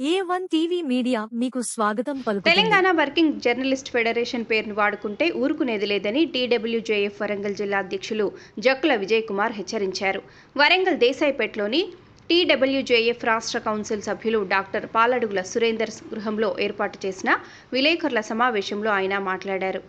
ఏ one TV media మీకు స్వాగతం Telangana working journalist federation పేరును వాడుకుంటే ఊరుకునేది లేదని టీడబ్ల్యూజేఎఫ్ వరంగల్ జిల్లా అధ్యక్షులు జక్కుల విజయ్ కుమార్ హెచ్చరించారు. వరంగల్ దేశాయిపేటలోని టీడబ్ల్యూజేఎఫ్ రాష్ట్ర కౌన్సిల్ సభ్యులు డాక్టర్ పాలడుగుల సురేందర్ గృహంలో ఏర్పాటు చేసిన విలేకరుల సమావేశంలో ఆయన మాట్లాడారు.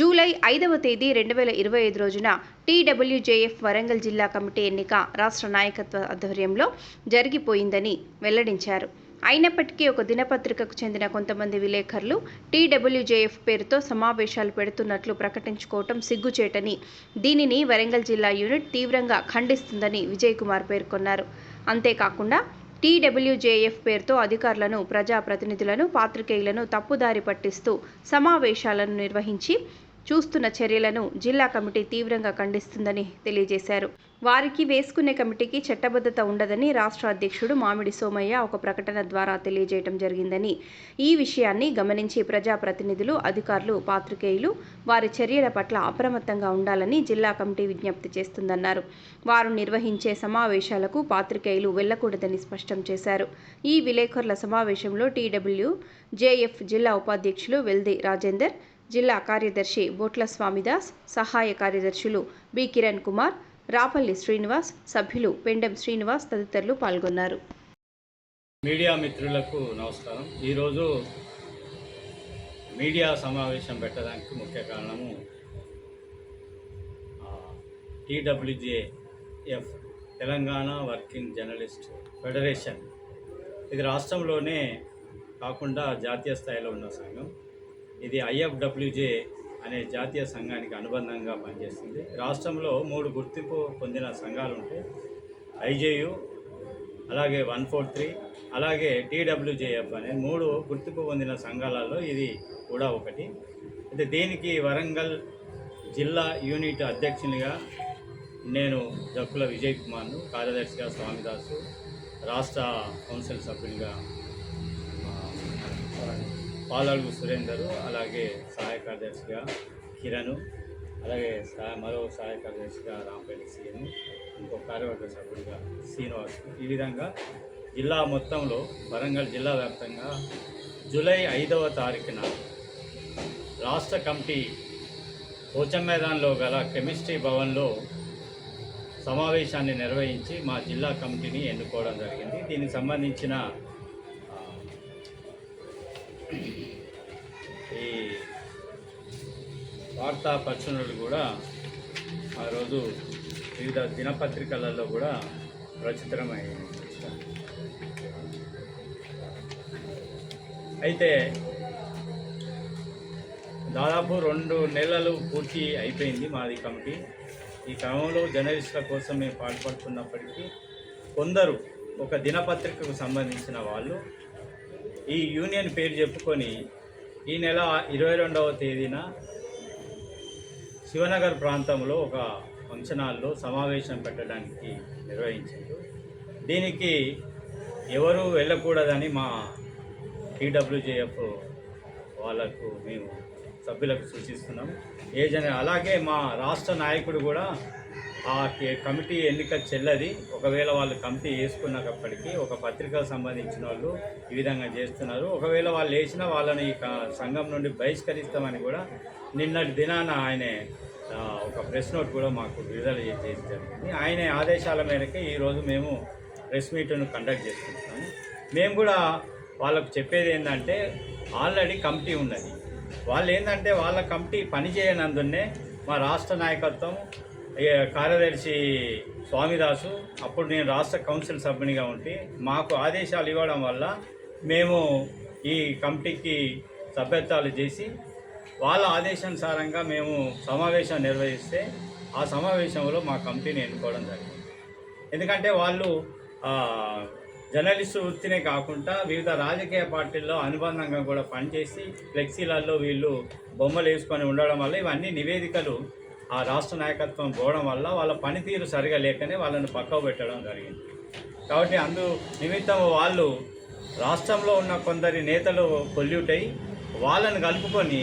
జూలై ఐదవ తేదీ రెండు వేల ఇరవై ఐదు రోజున టీడబ్ల్యూజేఎఫ్ వరంగల్ జిల్లా కమిటీ ఎన్నిక రాష్ట్ర నాయకత్వ ఆధ్వర్యంలో జరిగిపోయిందని వెల్లడించారు. అయినప్పటికీ ఒక దినపత్రికకు చెందిన కొంతమంది విలేకరులు టీడబ్ల్యూజేఎఫ్ పేరుతో సమావేశాలు పెడుతున్నట్లు ప్రకటించుకోవటం సిగ్గుచేటని దీనిని వరంగల్ జిల్లా యూనిట్ తీవ్రంగా ఖండిస్తుందని విజయ్ కుమార్ పేర్కొన్నారు. అంతేకాకుండా టీడబ్ల్యూజేఎఫ్ పేరుతో అధికారులను ప్రజాప్రతినిధులను పాత్రికేయులను తప్పుదారి పట్టిస్తూ సమావేశాలను నిర్వహించి చూస్తున్న చర్యలను జిల్లా కమిటీ తీవ్రంగా ఖండిస్తుందని తెలియజేశారు. వారికి వేసుకునే కమిటీకి చట్టబద్ధత ఉండదని రాష్ట్ర అధ్యక్షుడు మామిడి సోమయ్య ఒక ప్రకటన ద్వారా తెలియజేయడం జరిగిందని. ఈ విషయాన్ని గమనించి ప్రజాప్రతినిధులు అధికారులు పాత్రికేయులు వారి చర్యల పట్ల అప్రమత్తంగా ఉండాలని జిల్లా కమిటీ విజ్ఞప్తి చేస్తుందన్నారు. వారు నిర్వహించే సమావేశాలకు పాత్రికేయులు వెళ్ళకూడదని స్పష్టం చేశారు. ఈ విలేకరుల సమావేశంలో టీడబ్ల్యూ జేఎఫ్ జిల్లా ఉపాధ్యక్షులు వెల్ది రాజేందర్ జిల్లా కార్యదర్శి బోట్ల స్వామిదాస్ సహాయ కార్యదర్శులు బి కిరణ్ కుమార్ రాపల్లి శ్రీనివాస్ సభ్యులు పెండెం శ్రీనివాస్ తదితరులు పాల్గొన్నారు. మీడియా మిత్రులకు నమస్కారం. ఈరోజు మీడియా సమావేశం పెట్టడానికి ముఖ్య కారణము TWJF Telangana working journalist federation. ఇది రాష్ట్రంలోనే కాకుండా జాతీయ స్థాయిలో ఉన్న సంఘం. ఇది ఐఎఫ్డబ్ల్యూజే అనే జాతీయ సంఘానికి అనుబంధంగా పనిచేస్తుంది. రాష్ట్రంలో మూడు గుర్తింపు పొందిన సంఘాలు ఉంటాయి ఐజేయు అలాగే వన్ ఫోర్ త్రీ అలాగే టీడబ్ల్యూజేఎఫ్ అనే మూడు గుర్తింపు పొందిన సంఘాలలో ఇది కూడా ఒకటి. అయితే దీనికి వరంగల్ జిల్లా యూనిట్ అధ్యక్షునిగా నేను జక్కుల విజయ్ కుమార్ను కార్యదర్శిగా స్వామిదాసు రాష్ట్ర కౌన్సిల్ సభ్యునిగా పాలడుగు సురేందర్ అలాగే సహాయ కార్యదర్శిగా కిరణ్ అలాగే మరో సహాయ కార్యదర్శిగా రాంపల్లి సీఎం ఇంకో కార్యవర్గ సభ్యుడిగా శ్రీనివాస్. ఈ విధంగా జిల్లా మొత్తంలో వరంగల్ జిల్లా వ్యాప్తంగా జూలై ఐదవ తారీఖున రాష్ట్ర కమిటీ పోచం మైదాన్లో గల కెమిస్ట్రీ భవన్లో సమావేశాన్ని నిర్వహించి మా జిల్లా కమిటీని ఎన్నుకోవడం జరిగింది. దీనికి సంబంధించిన వార్తా ప్రచురణలు కూడా ఆ రోజు వివిధ దినపత్రికలలో కూడా ప్రచురమై అయితే దాదాపు రెండు నెలలు పూర్తి అయిపోయింది మాది కమిటీ. ఈ క్రమంలో జర్నలిస్టుల కోసం మేము పాటుపడుతున్నప్పటికీ కొందరు ఒక దినపత్రికకు సంబంధించిన వాళ్ళు ఈ యూనియన్ పేరు చెప్పుకొని ఈ నెల ఇరవై రెండవ తేదీన శివనగర్ ప్రాంతంలో ఒక ఫంక్షన్ హాల్లో సమావేశం పెట్టడానికి నిర్వహించారు. దీనికి ఎవరు వెళ్ళకూడదని మా టీడబ్ల్యూజేఎఫ్ వాళ్ళకు మేము సభ్యులకు సూచిస్తున్నాం. ఏ జన అలాగే మా రాష్ట్ర నాయకుడు కూడా ఆ కే- కమిటీ ఎన్నిక చెల్లది. ఒకవేళ వాళ్ళు కమిటీ వేసుకున్నప్పటికీ ఒక పత్రికకు సంబంధించిన వాళ్ళు ఈ విధంగా చేస్తున్నారు. ఒకవేళ వాళ్ళు వేసిన వాళ్ళని ఈ సంఘం నుండి బహిష్కరిస్తామని కూడా నిన్నటి దినాన ఆయనే ఒక ప్రెస్ నోట్ కూడా మాకు విడుదల చేసి జరిగింది. ఆయన ఆదేశాల మేరకే ఈరోజు మేము ప్రెస్ మీట్ను కండక్ట్ చేసుకుంటున్నాము మేము కూడా వాళ్ళకు చెప్పేది ఏంటంటే ఆల్రెడీ కమిటీ ఉన్నది. వాళ్ళు ఏంటంటే వాళ్ళ కమిటీ పనిచేయనందునే మా రాష్ట్ర నాయకత్వం కార్యదర్శి స్వామిదాసు అప్పుడు నేను రాష్ట్ర కౌన్సిల్ సభ్యునిగా ఉంటే మాకు ఆదేశాలు ఇవ్వడం వల్ల మేము ఈ కమిటీకి సభ్యత్వాలు చేసి వాళ్ళ ఆదేశానుసారంగా మేము సమావేశం నిర్వహిస్తే ఆ సమావేశంలో మా కమిటీని ఎన్నుకోవడం జరిగింది. ఎందుకంటే వాళ్ళు జర్నలిస్టు వృత్తినే కాకుండా వివిధ రాజకీయ పార్టీల్లో అనుబంధంగా కూడా పనిచేసి ఫ్లెక్సీలలో వీళ్ళు బొమ్మలు వేసుకొని ఉండడం వల్ల ఇవన్నీ నివేదికలు ఆ రాష్ట్ర నాయకత్వం పోవడం వల్ల వాళ్ళ పనితీరు సరిగా లేకనే వాళ్ళని పక్కకు పెట్టడం జరిగింది. కాబట్టి అందు నిమిత్తం వాళ్ళు రాష్ట్రంలో ఉన్న కొందరి నేతలు పొల్యూట్ అయ్యి వాళ్ళని కలుపుకొని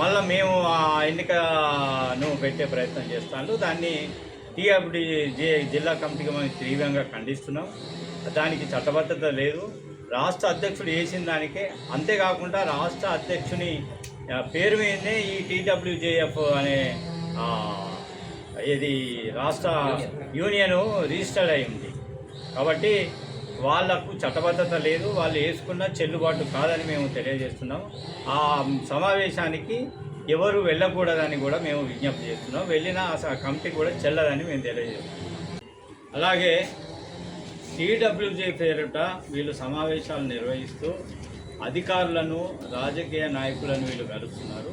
మళ్ళీ మేము ఆ ఎన్నికను పెట్టే ప్రయత్నం చేస్తాను దాన్ని టీఆర్డి జిల్లా కమిటీకి మేము తీవ్రంగా ఖండిస్తున్నాం. దానికి చట్టబద్ధత లేదు. రాష్ట్ర అధ్యక్షుడు వేసిన దానికే అంతేకాకుండా రాష్ట్ర అధ్యక్షుని పేరు మీదనే ఈ టీడబ్ల్యూజేఎఫ్ అనే ఇది రాష్ట్ర యూనియన్ రిజిస్టర్డ్ అయింది. కాబట్టి వాళ్ళకు చట్టబద్ధత లేదు వాళ్ళు వేసుకున్న చెల్లుబాటు కాదని మేము తెలియజేస్తున్నాం. ఆ సమావేశానికి ఎవరు వెళ్ళకూడదని కూడా మేము విజ్ఞప్తి చేస్తున్నాం. వెళ్ళినా ఆ కమిటీ కూడా చెల్లదని మేము తెలియజేస్తున్నాం. అలాగే టీడబ్ల్యూజే పేరిట వీళ్ళు సమావేశాలు నిర్వహిస్తూ అధికారులను రాజకీయ నాయకులను వీళ్ళు కలుస్తున్నారు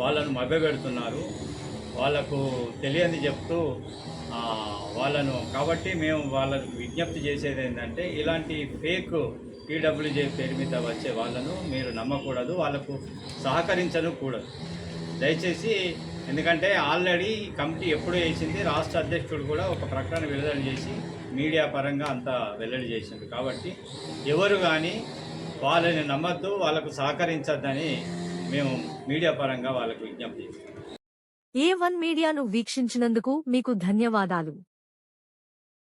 వాళ్ళను మభ్యపెడుతున్నారు. వాళ్ళకు తెలియని చెప్తూ వాళ్ళను కాబట్టి మేము వాళ్ళకు విజ్ఞప్తి చేసేది ఏంటంటే ఇలాంటి ఫేక్ పీడబ్ల్యూజే పేరు మీద వచ్చే వాళ్ళను మీరు నమ్మకూడదు వాళ్ళకు సహకరించను కూడదు. దయచేసి ఎందుకంటే ఆల్రెడీ కమిటీ ఎప్పుడు వేసింది రాష్ట్ర అధ్యక్షుడు కూడా ఒక ప్రకటన విడుదల చేసి మీడియా పరంగా అంతా వెల్లడి చేసింది కాబట్టి ఎవరు కానీ వాళ్ళని నమ్మద్దు వాళ్ళకు సహకరించద్దని మేము మీడియా పరంగా వాళ్ళకు విజ్ఞప్తి చేస్తాం ఏ వన్ మీడియాను వీక్షించినందుకు మీకు ధన్యవాదాలు.